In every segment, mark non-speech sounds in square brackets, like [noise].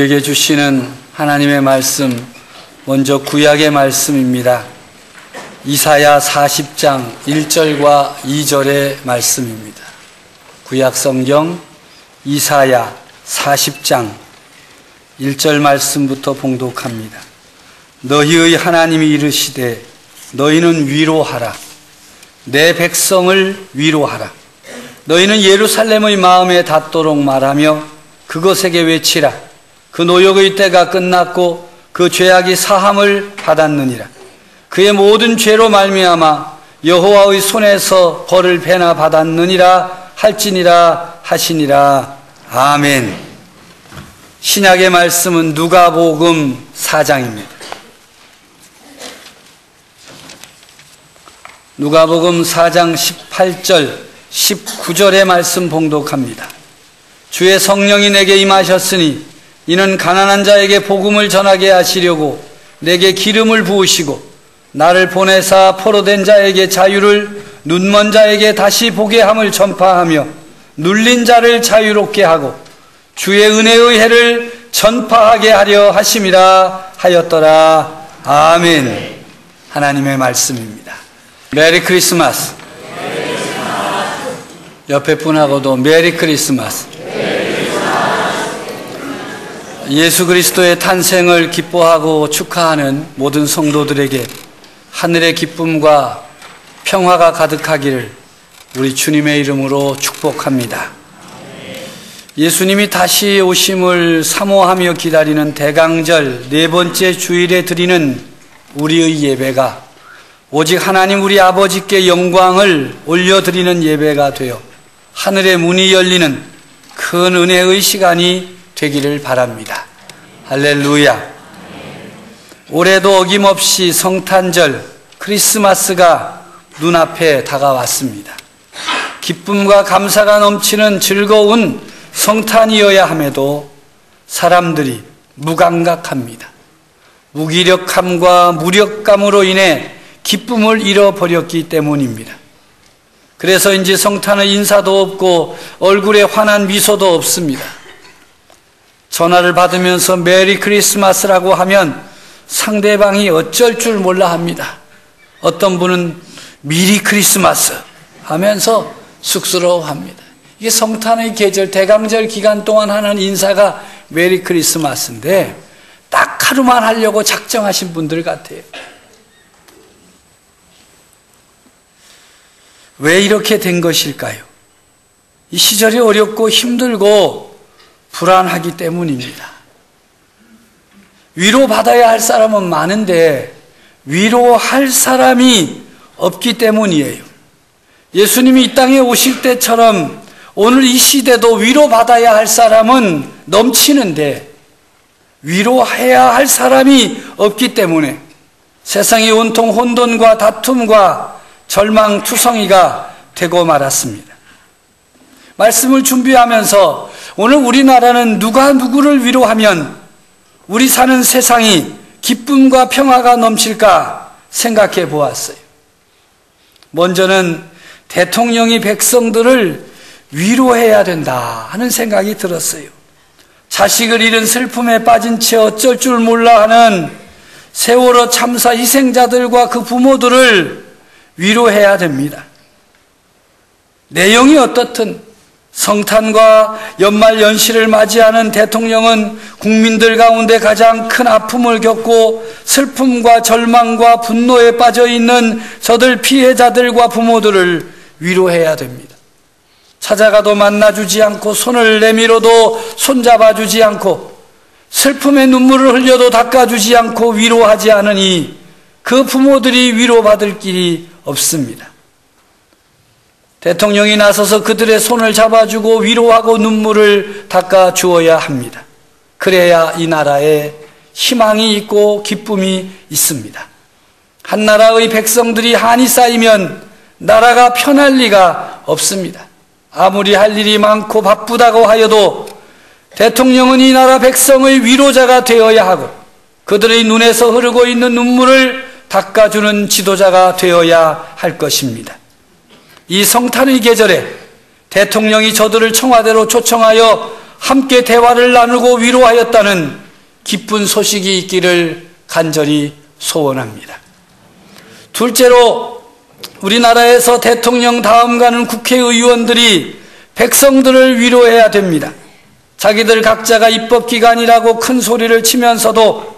우리에게 주시는 하나님의 말씀, 먼저 구약의 말씀입니다. 이사야 40장 1절과 2절의 말씀입니다. 구약 성경 이사야 40장 1절 말씀부터 봉독합니다. 너희의 하나님이 이르시되 너희는 위로하라. 내 백성을 위로하라. 너희는 예루살렘의 마음에 닿도록 말하며 그것에게 외치라. 그 노역의 때가 끝났고 그 죄악이 사함을 받았느니라. 그의 모든 죄로 말미암아 여호와의 손에서 벌을 배나 받았느니라 할지니라 하시니라. 아멘. 신약의 말씀은 누가복음 4장입니다. 누가복음 4장 18절 19절의 말씀 봉독합니다. 주의 성령이 내게 임하셨으니 이는 가난한 자에게 복음을 전하게 하시려고 내게 기름을 부으시고 나를 보내사 포로된 자에게 자유를 눈먼 자에게 다시 보게 함을 전파하며 눌린 자를 자유롭게 하고 주의 은혜의 해를 전파하게 하려 하심이라 하였더라. 아멘. 하나님의 말씀입니다. 메리 크리스마스. 옆에 분하고도 메리 크리스마스. 예수 그리스도의 탄생을 기뻐하고 축하하는 모든 성도들에게 하늘의 기쁨과 평화가 가득하기를 우리 주님의 이름으로 축복합니다. 예수님이 다시 오심을 사모하며 기다리는 대강절 네 번째 주일에 드리는 우리의 예배가 오직 하나님 우리 아버지께 영광을 올려드리는 예배가 되어 하늘의 문이 열리는 큰 은혜의 시간이 되기를 바랍니다. 할렐루야. 올해도 어김없이 성탄절 크리스마스가 눈앞에 다가왔습니다. 기쁨과 감사가 넘치는 즐거운 성탄이어야 함에도 사람들이 무감각합니다. 무기력함과 무력감으로 인해 기쁨을 잃어버렸기 때문입니다. 그래서인지 성탄의 인사도 없고 얼굴에 환한 미소도 없습니다. 전화를 받으면서 메리 크리스마스라고 하면 상대방이 어쩔 줄 몰라 합니다. 어떤 분은 미리 크리스마스 하면서 쑥스러워 합니다. 이게 성탄의 계절, 대강절 기간 동안 하는 인사가 메리 크리스마스인데 딱 하루만 하려고 작정하신 분들 같아요. 왜 이렇게 된 것일까요? 이 시절이 어렵고 힘들고 불안하기 때문입니다. 위로받아야 할 사람은 많은데 위로할 사람이 없기 때문이에요. 예수님이 이 땅에 오실 때처럼 오늘 이 시대도 위로받아야 할 사람은 넘치는데 위로해야 할 사람이 없기 때문에 세상이 온통 혼돈과 다툼과 절망 투성이가 되고 말았습니다. 말씀을 준비하면서 오늘 우리나라는 누가 누구를 위로하면 우리 사는 세상이 기쁨과 평화가 넘칠까 생각해 보았어요. 먼저는 대통령이 백성들을 위로해야 된다 하는 생각이 들었어요. 자식을 잃은 슬픔에 빠진 채 어쩔 줄 몰라 하는 세월호 참사 희생자들과 그 부모들을 위로해야 됩니다. 내용이 어떻든 성탄과 연말 연시를 맞이하는 대통령은 국민들 가운데 가장 큰 아픔을 겪고 슬픔과 절망과 분노에 빠져 있는 저들 피해자들과 부모들을 위로해야 됩니다. 찾아가도 만나주지 않고 손을 내밀어도 손잡아주지 않고 슬픔의 눈물을 흘려도 닦아주지 않고 위로하지 않으니 그 부모들이 위로받을 길이 없습니다. 대통령이 나서서 그들의 손을 잡아주고 위로하고 눈물을 닦아 주어야 합니다. 그래야 이 나라에 희망이 있고 기쁨이 있습니다. 한 나라의 백성들이 한이 쌓이면 나라가 편할 리가 없습니다. 아무리 할 일이 많고 바쁘다고 하여도 대통령은 이 나라 백성의 위로자가 되어야 하고 그들의 눈에서 흐르고 있는 눈물을 닦아주는 지도자가 되어야 할 것입니다. 이 성탄의 계절에 대통령이 저들을 청와대로 초청하여 함께 대화를 나누고 위로하였다는 기쁜 소식이 있기를 간절히 소원합니다. 둘째로 우리나라에서 대통령 다음 가는 국회의원들이 백성들을 위로해야 됩니다. 자기들 각자가 입법기관이라고 큰 소리를 치면서도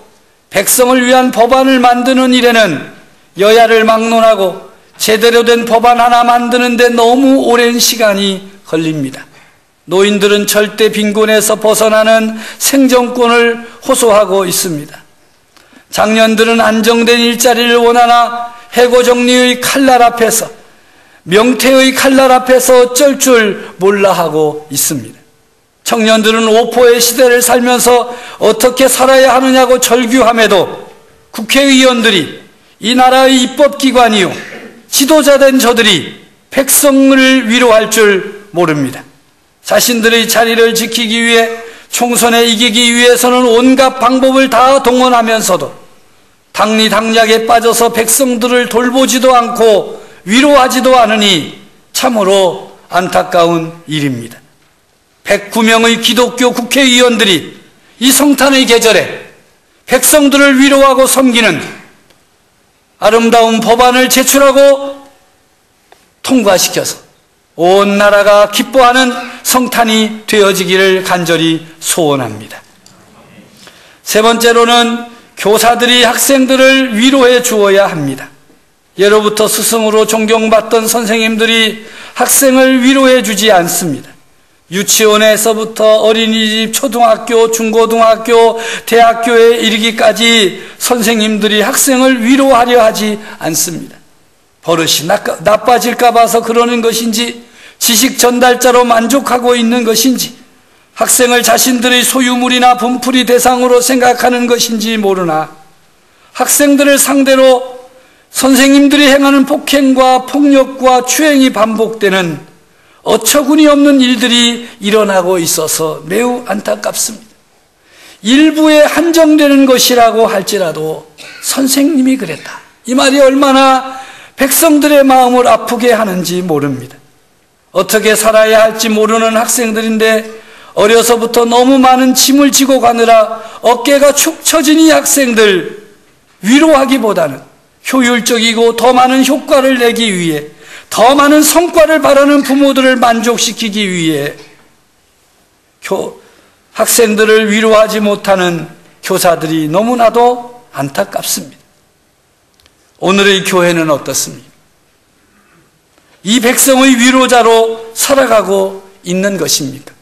백성을 위한 법안을 만드는 일에는 여야를 막론하고 제대로 된 법안 하나 만드는데 너무 오랜 시간이 걸립니다. 노인들은 절대 빈곤에서 벗어나는 생존권을 호소하고 있습니다. 장년들은 안정된 일자리를 원하나 해고 정리의 칼날 앞에서 명태의 칼날 앞에서 어쩔 줄 몰라 하고 있습니다. 청년들은 오포의 시대를 살면서 어떻게 살아야 하느냐고 절규함에도 국회의원들이 이 나라의 입법기관이요 지도자된 저들이 백성을 위로할 줄 모릅니다. 자신들의 자리를 지키기 위해 총선에 이기기 위해서는 온갖 방법을 다 동원하면서도 당리당략에 빠져서 백성들을 돌보지도 않고 위로하지도 않으니 참으로 안타까운 일입니다. 109명의 기독교 국회의원들이 이 성탄의 계절에 백성들을 위로하고 섬기는 아름다운 법안을 제출하고 통과시켜서 온 나라가 기뻐하는 성탄이 되어지기를 간절히 소원합니다. 세 번째로는 교사들이 학생들을 위로해 주어야 합니다. 예로부터 스승으로 존경받던 선생님들이 학생을 위로해 주지 않습니다. 유치원에서부터 어린이집, 초등학교, 중고등학교, 대학교에 이르기까지 선생님들이 학생을 위로하려 하지 않습니다. 버릇이 나빠질까 봐서 그러는 것인지, 지식 전달자로 만족하고 있는 것인지, 학생을 자신들의 소유물이나 분풀이 대상으로 생각하는 것인지 모르나 학생들을 상대로 선생님들이 행하는 폭행과 폭력과 추행이 반복되는 어처구니 없는 일들이 일어나고 있어서 매우 안타깝습니다. 일부에 한정되는 것이라고 할지라도 선생님이 그랬다. 이 말이 얼마나 백성들의 마음을 아프게 하는지 모릅니다. 어떻게 살아야 할지 모르는 학생들인데 어려서부터 너무 많은 짐을 지고 가느라 어깨가 축 처진 이 학생들 위로하기보다는 효율적이고 더 많은 효과를 내기 위해 더 많은 성과를 바라는 부모들을 만족시키기 위해 교, 학생들을 위로하지 못하는 교사들이 너무나도 안타깝습니다. 오늘의 교회는 어떻습니까? 이 백성의 위로자로 살아가고 있는 것입니까?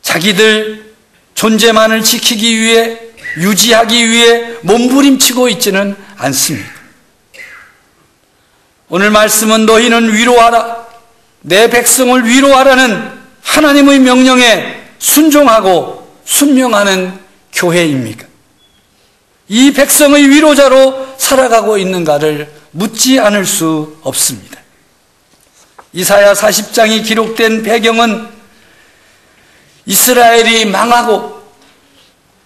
자기들 존재만을 지키기 위해 유지하기 위해 몸부림치고 있지는 않습니다. 오늘 말씀은 너희는 위로하라. 내 백성을 위로하라는 하나님의 명령에 순종하고 순명하는 교회입니까? 이 백성의 위로자로 살아가고 있는가를 묻지 않을 수 없습니다. 이사야 40장이 기록된 배경은 이스라엘이 망하고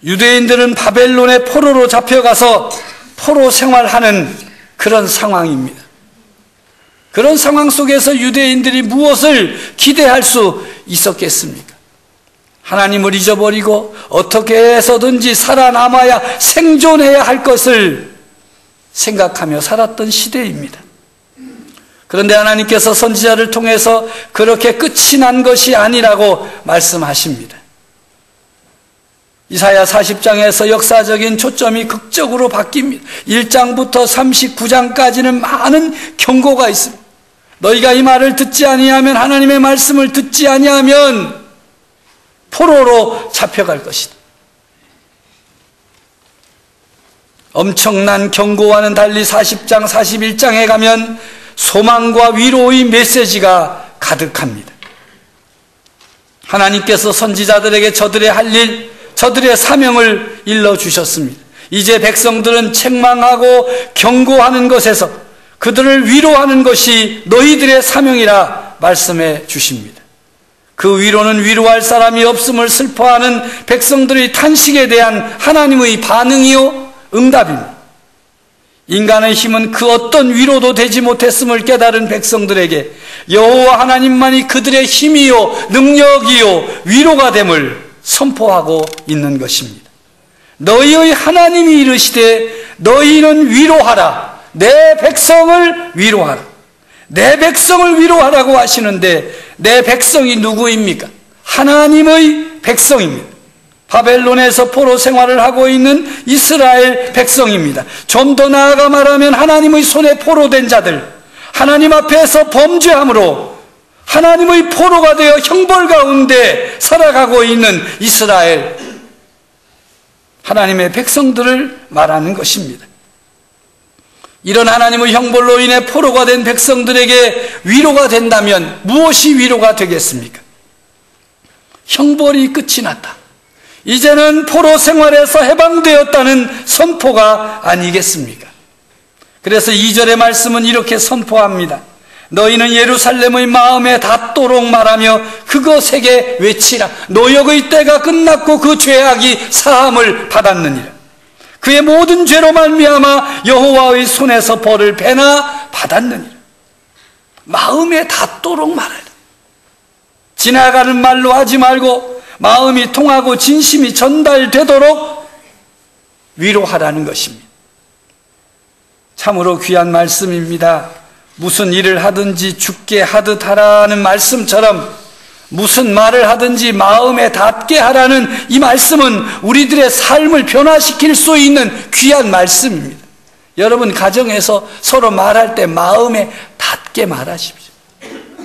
유대인들은 바벨론의 포로로 잡혀가서 포로 생활하는 그런 상황입니다. 그런 상황 속에서 유대인들이 무엇을 기대할 수 있었겠습니까? 하나님을 잊어버리고 어떻게 해서든지 살아남아야 생존해야 할 것을 생각하며 살았던 시대입니다. 그런데 하나님께서 선지자를 통해서 그렇게 끝이 난 것이 아니라고 말씀하십니다. 이사야 40장에서 역사적인 초점이 극적으로 바뀝니다. 1장부터 39장까지는 많은 경고가 있습니다. 너희가 이 말을 듣지 아니하면 하나님의 말씀을 듣지 아니하면 포로로 잡혀갈 것이다. 엄청난 경고와는 달리 40장, 41장에 가면 소망과 위로의 메시지가 가득합니다. 하나님께서 선지자들에게 저들의 할 일, 저들의 사명을 일러 주셨습니다. 이제 백성들은 책망하고 경고하는 것에서 그들을 위로하는 것이 너희들의 사명이라 말씀해 주십니다. 그 위로는 위로할 사람이 없음을 슬퍼하는 백성들의 탄식에 대한 하나님의 반응이요 응답입니다. 인간의 힘은 그 어떤 위로도 되지 못했음을 깨달은 백성들에게 여호와 하나님만이 그들의 힘이요 능력이요 위로가 됨을 선포하고 있는 것입니다. 너희의 하나님이 이르시되 너희는 위로하라 내 백성을 위로하라 내 백성을 위로하라고 하시는데 내 백성이 누구입니까? 하나님의 백성입니다. 바벨론에서 포로 생활을 하고 있는 이스라엘 백성입니다. 좀 더 나아가 말하면 하나님의 손에 포로된 자들, 하나님 앞에서 범죄함으로 하나님의 포로가 되어 형벌 가운데 살아가고 있는 이스라엘 하나님의 백성들을 말하는 것입니다. 이런 하나님의 형벌로 인해 포로가 된 백성들에게 위로가 된다면 무엇이 위로가 되겠습니까? 형벌이 끝이 났다. 이제는 포로 생활에서 해방되었다는 선포가 아니겠습니까? 그래서 2절의 말씀은 이렇게 선포합니다. 너희는 예루살렘의 마음에 닿도록 말하며 그것에게 외치라. 노역의 때가 끝났고 그 죄악이 사함을 받았느니라. 그의 모든 죄로 말미암아 여호와의 손에서 벌을 배나 받았느니라. 마음에 닿도록 말하라. 지나가는 말로 하지 말고 마음이 통하고 진심이 전달되도록 위로하라는 것입니다. 참으로 귀한 말씀입니다. 무슨 일을 하든지 죽게 하듯 하라는 말씀처럼 무슨 말을 하든지 마음에 닿게 하라는 이 말씀은 우리들의 삶을 변화시킬 수 있는 귀한 말씀입니다. 여러분 가정에서 서로 말할 때 마음에 닿게 말하십시오.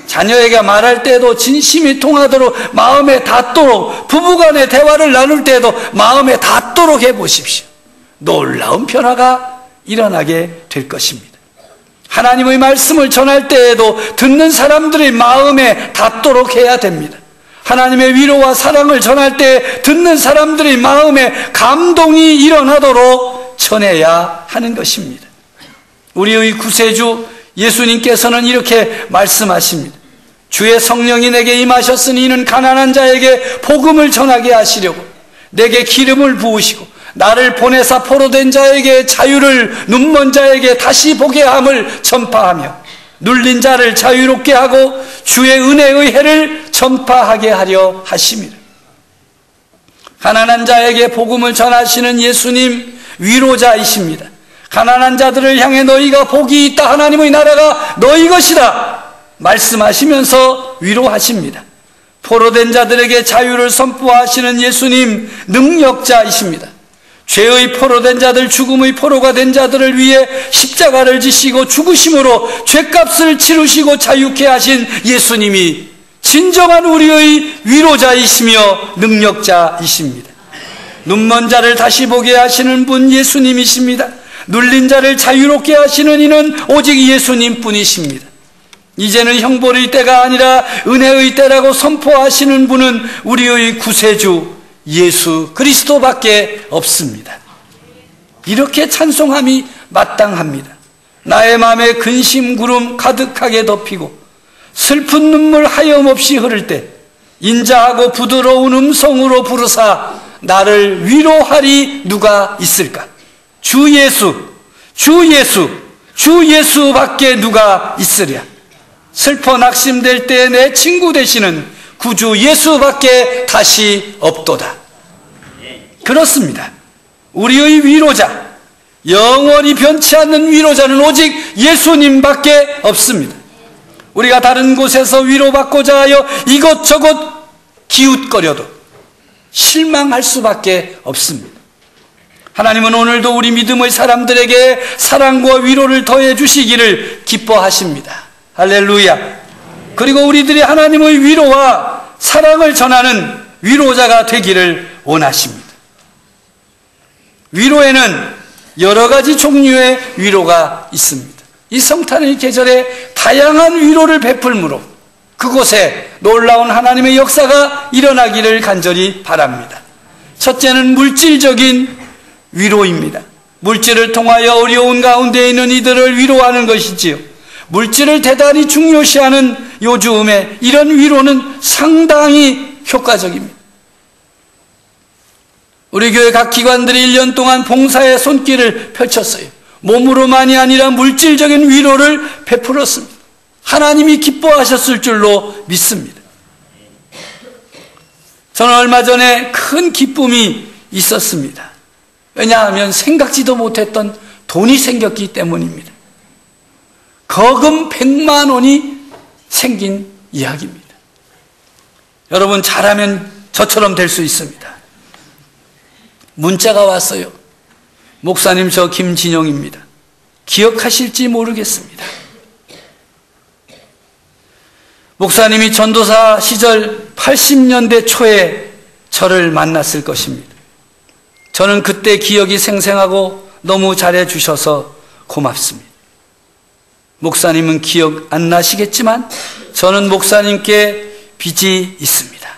자녀에게 말할 때도 진심이 통하도록 마음에 닿도록 부부간의 대화를 나눌 때도 마음에 닿도록 해보십시오. 놀라운 변화가 일어나게 될 것입니다. 하나님의 말씀을 전할 때에도 듣는 사람들의 마음에 닿도록 해야 됩니다. 하나님의 위로와 사랑을 전할 때 듣는 사람들의 마음에 감동이 일어나도록 전해야 하는 것입니다. 우리의 구세주 예수님께서는 이렇게 말씀하십니다. 주의 성령이 내게 임하셨으니 이는 가난한 자에게 복음을 전하게 하시려고 내게 기름을 부으시고 나를 보내사 포로된 자에게 자유를 눈먼 자에게 다시 보게 함을 전파하며 눌린 자를 자유롭게 하고 주의 은혜의 해를 전파하게 하려 하심이라. 가난한 자에게 복음을 전하시는 예수님 위로자이십니다. 가난한 자들을 향해 너희가 복이 있다 하나님의 나라가 너희 것이다 말씀하시면서 위로하십니다. 포로된 자들에게 자유를 선포하시는 예수님 능력자이십니다. 죄의 포로 된 자들, 죽음의 포로가 된 자들을 위해 십자가를 지시고 죽으심으로 죄값을 치르시고 자유케 하신 예수님이 진정한 우리의 위로자이시며 능력자이십니다. 눈먼 자를 다시 보게 하시는 분 예수님이십니다. 눌린 자를 자유롭게 하시는 이는 오직 예수님 뿐이십니다. 이제는 형벌의 때가 아니라 은혜의 때라고 선포하시는 분은 우리의 구세주 예수 그리스도밖에 없습니다. 이렇게 찬송함이 마땅합니다. 나의 마음에 근심 구름 가득하게 덮이고 슬픈 눈물 하염없이 흐를 때 인자하고 부드러운 음성으로 부르사 나를 위로하리 누가 있을까? 주 예수, 주 예수, 주 예수밖에 누가 있으랴? 슬퍼 낙심될 때 내 친구 되시는 구주 예수밖에 다시 없도다. 그렇습니다. 우리의 위로자, 영원히 변치 않는 위로자는 오직 예수님밖에 없습니다. 우리가 다른 곳에서 위로받고자 하여 이것저것 기웃거려도 실망할 수밖에 없습니다. 하나님은 오늘도 우리 믿음의 사람들에게 사랑과 위로를 더해 주시기를 기뻐하십니다. 할렐루야. 그리고 우리들이 하나님의 위로와 사랑을 전하는 위로자가 되기를 원하십니다. 위로에는 여러 가지 종류의 위로가 있습니다. 이 성탄의 계절에 다양한 위로를 베풀므로 그곳에 놀라운 하나님의 역사가 일어나기를 간절히 바랍니다. 첫째는 물질적인 위로입니다. 물질을 통하여 어려운 가운데 있는 이들을 위로하는 것이지요. 물질을 대단히 중요시하는 요즘에 이런 위로는 상당히 효과적입니다. 우리 교회 각 기관들이 1년 동안 봉사의 손길을 펼쳤어요. 몸으로만이 아니라 물질적인 위로를 베풀었습니다. 하나님이 기뻐하셨을 줄로 믿습니다. 저는 얼마 전에 큰 기쁨이 있었습니다. 왜냐하면 생각지도 못했던 돈이 생겼기 때문입니다. 거금 100만 원이 생긴 이야기입니다. 여러분 잘하면 저처럼 될 수 있습니다. 문자가 왔어요. 목사님 저 김진영입니다. 기억하실지 모르겠습니다. 목사님이 전도사 시절 80년대 초에 저를 만났을 것입니다. 저는 그때 기억이 생생하고 너무 잘해 주셔서 고맙습니다. 목사님은 기억 안 나시겠지만 저는 목사님께 빚이 있습니다.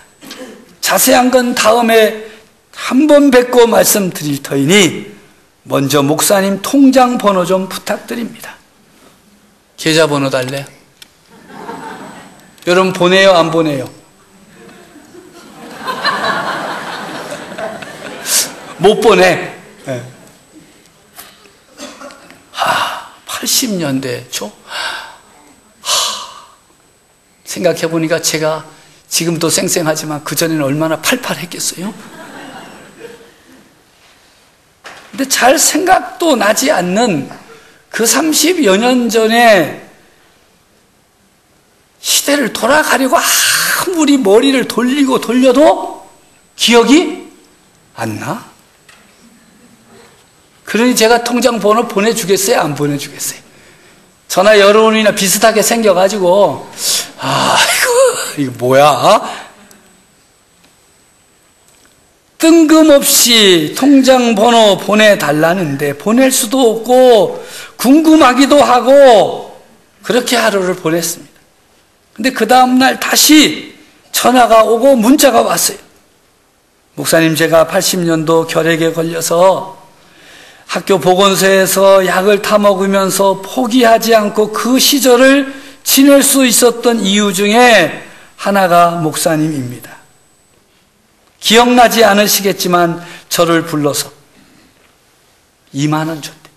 자세한 건 다음에 한 번 뵙고 말씀드릴 터이니 먼저 목사님 통장 번호 좀 부탁드립니다. 계좌번호 달래요? 여러분 보내요 안 보내요? 못 보내. 네. 하, 80년대 초. 하, 생각해 보니까 제가 지금도 쌩쌩하지만 그전에는 얼마나 팔팔했겠어요? 근데 잘 생각도 나지 않는 그 30여 년 전에 시대를 돌아가려고 아무리 머리를 돌리고 돌려도 기억이 안 나? 그러니 제가 통장 번호 보내주겠어요? 안 보내주겠어요? 전화 여러 번이나 비슷하게 생겨가지고, 아, 이거, 이거 뭐야? 뜬금없이 통장 번호 보내달라는데 보낼 수도 없고, 궁금하기도 하고, 그렇게 하루를 보냈습니다. 근데 그 다음날 다시 전화가 오고 문자가 왔어요. 목사님, 제가 80년도 결핵에 걸려서 학교 보건소에서 약을 타먹으면서 포기하지 않고 그 시절을 지낼 수 있었던 이유 중에 하나가 목사님입니다. 기억나지 않으시겠지만 저를 불러서 2만 원 줬대.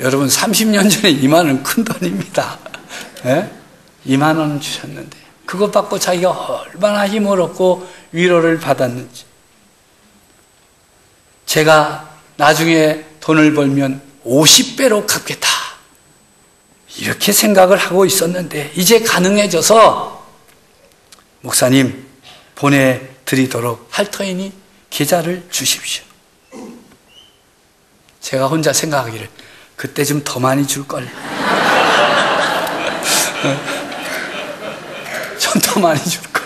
여러분 30년 전에 2만 원은 큰 돈입니다. 네? 2만 원 주셨는데 그것 받고 자기가 얼마나 힘을 얻고 위로를 받았는지 제가 나중에 돈을 벌면 50배로 갚겠다. 이렇게 생각을 하고 있었는데, 이제 가능해져서, 목사님, 보내드리도록 할 터이니 계좌를 주십시오. 제가 혼자 생각하기를, 그때 좀 더 많이 줄걸. 좀 [laughs] 더 많이 줄걸.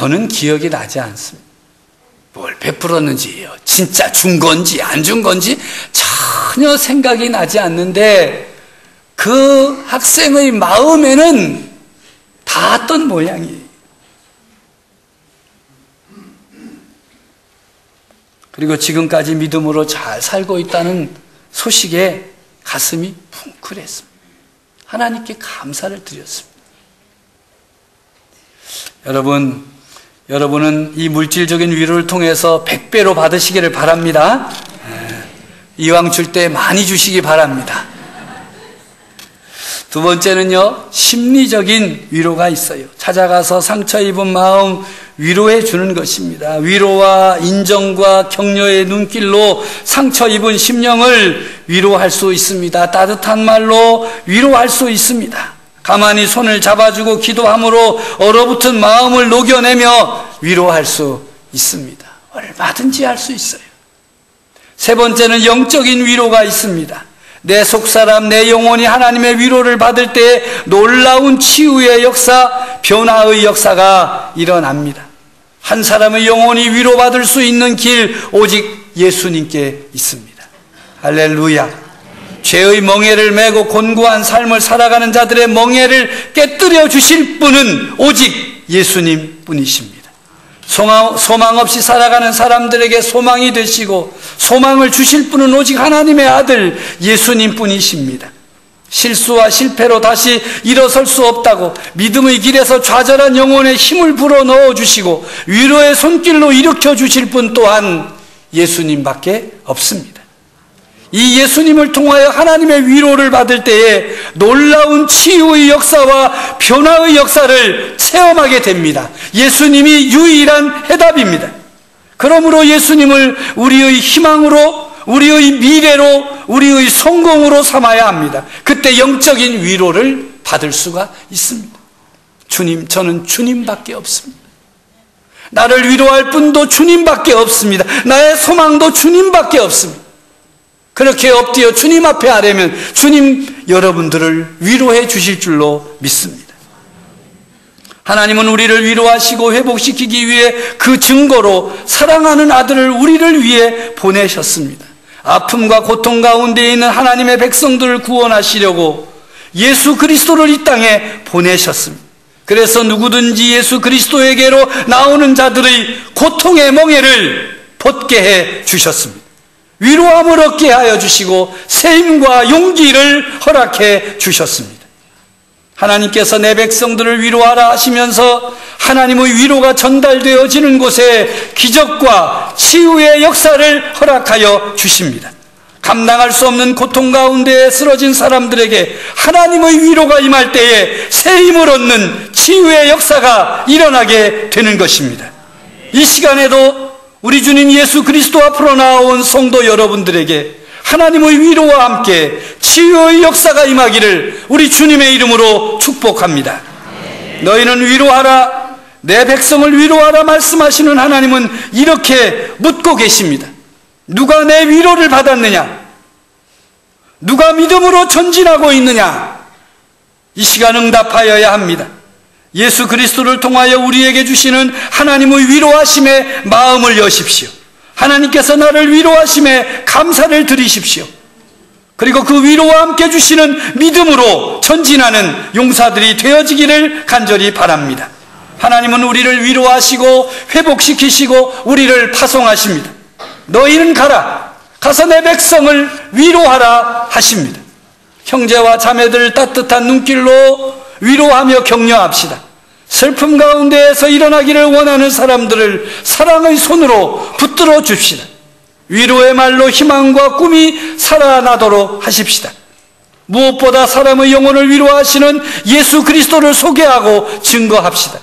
저는 기억이 나지 않습니다. 뭘 베풀었는지요. 진짜 준 건지 안 준 건지 전혀 생각이 나지 않는데 그 학생의 마음에는 닿았던 모양이에요. 그리고 지금까지 믿음으로 잘 살고 있다는 소식에 가슴이 뭉클했습니다. 하나님께 감사를 드렸습니다. 여러분, 여러분은 이 물질적인 위로를 통해서 100배로 받으시기를 바랍니다. 예, 이왕 줄 때 많이 주시기 바랍니다. 두 번째는요, 심리적인 위로가 있어요. 찾아가서 상처 입은 마음 위로해 주는 것입니다. 위로와 인정과 격려의 눈길로 상처 입은 심령을 위로할 수 있습니다. 따뜻한 말로 위로할 수 있습니다. 가만히 손을 잡아주고 기도함으로 얼어붙은 마음을 녹여내며 위로할 수 있습니다. 얼마든지 할 수 있어요. 세 번째는 영적인 위로가 있습니다. 내 속사람, 내 영혼이 하나님의 위로를 받을 때 놀라운 치유의 역사, 변화의 역사가 일어납니다. 한 사람의 영혼이 위로받을 수 있는 길, 오직 예수님께 있습니다. 할렐루야. 죄의 멍해를 메고 곤고한 삶을 살아가는 자들의 멍해를 깨뜨려 주실 분은 오직 예수님 뿐이십니다. 소망 없이 살아가는 사람들에게 소망이 되시고 소망을 주실 분은 오직 하나님의 아들 예수님 뿐이십니다. 실수와 실패로 다시 일어설 수 없다고 믿음의 길에서 좌절한 영혼에 힘을 불어 넣어 주시고 위로의 손길로 일으켜 주실 분 또한 예수님밖에 없습니다. 이 예수님을 통하여 하나님의 위로를 받을 때에 놀라운 치유의 역사와 변화의 역사를 체험하게 됩니다. 예수님이 유일한 해답입니다. 그러므로 예수님을 우리의 희망으로, 우리의 미래로, 우리의 성공으로 삼아야 합니다. 그때 영적인 위로를 받을 수가 있습니다. 주님, 저는 주님밖에 없습니다. 나를 위로할 분도 주님밖에 없습니다. 나의 소망도 주님밖에 없습니다. 그렇게 엎드려 주님 앞에 하려면 주님 여러분들을 위로해 주실 줄로 믿습니다. 하나님은 우리를 위로하시고 회복시키기 위해 그 증거로 사랑하는 아들을 우리를 위해 보내셨습니다. 아픔과 고통 가운데 있는 하나님의 백성들을 구원하시려고 예수 그리스도를 이 땅에 보내셨습니다. 그래서 누구든지 예수 그리스도에게로 나오는 자들의 고통의 멍에를 벗게 해 주셨습니다. 위로함을 얻게 하여 주시고 세임과 용기를 허락해 주셨습니다. 하나님께서 내 백성들을 위로하라 하시면서 하나님의 위로가 전달되어지는 곳에 기적과 치유의 역사를 허락하여 주십니다. 감당할 수 없는 고통 가운데 쓰러진 사람들에게 하나님의 위로가 임할 때에 새 힘을 얻는 치유의 역사가 일어나게 되는 것입니다. 이 시간에도 우리 주님 예수 그리스도 앞으로 나온 성도 여러분들에게 하나님의 위로와 함께 치유의 역사가 임하기를 우리 주님의 이름으로 축복합니다. 너희는 위로하라, 내 백성을 위로하라 말씀하시는 하나님은 이렇게 묻고 계십니다. 누가 내 위로를 받았느냐? 누가 믿음으로 전진하고 있느냐? 이 시간 응답하여야 합니다. 예수 그리스도를 통하여 우리에게 주시는 하나님의 위로하심에 마음을 여십시오. 하나님께서 나를 위로하심에 감사를 드리십시오. 그리고 그 위로와 함께 주시는 믿음으로 전진하는 용사들이 되어지기를 간절히 바랍니다. 하나님은 우리를 위로하시고 회복시키시고 우리를 파송하십니다. 너희는 가라. 가서 내 백성을 위로하라 하십니다. 형제와 자매들 따뜻한 눈길로 위로하며 격려합시다. 슬픔 가운데에서 일어나기를 원하는 사람들을 사랑의 손으로 붙들어 줍시다. 위로의 말로 희망과 꿈이 살아나도록 하십시다. 무엇보다 사람의 영혼을 위로하시는 예수 그리스도를 소개하고 증거합시다.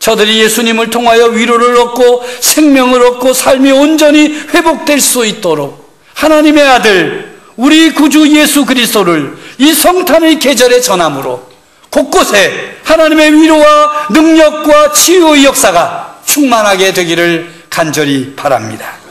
저들이 예수님을 통하여 위로를 얻고 생명을 얻고 삶이 온전히 회복될 수 있도록 하나님의 아들 우리 구주 예수 그리스도를 이 성탄의 계절에 전함으로 곳곳에 하나님의 위로와 능력과 치유의 역사가 충만하게 되기를 간절히 바랍니다.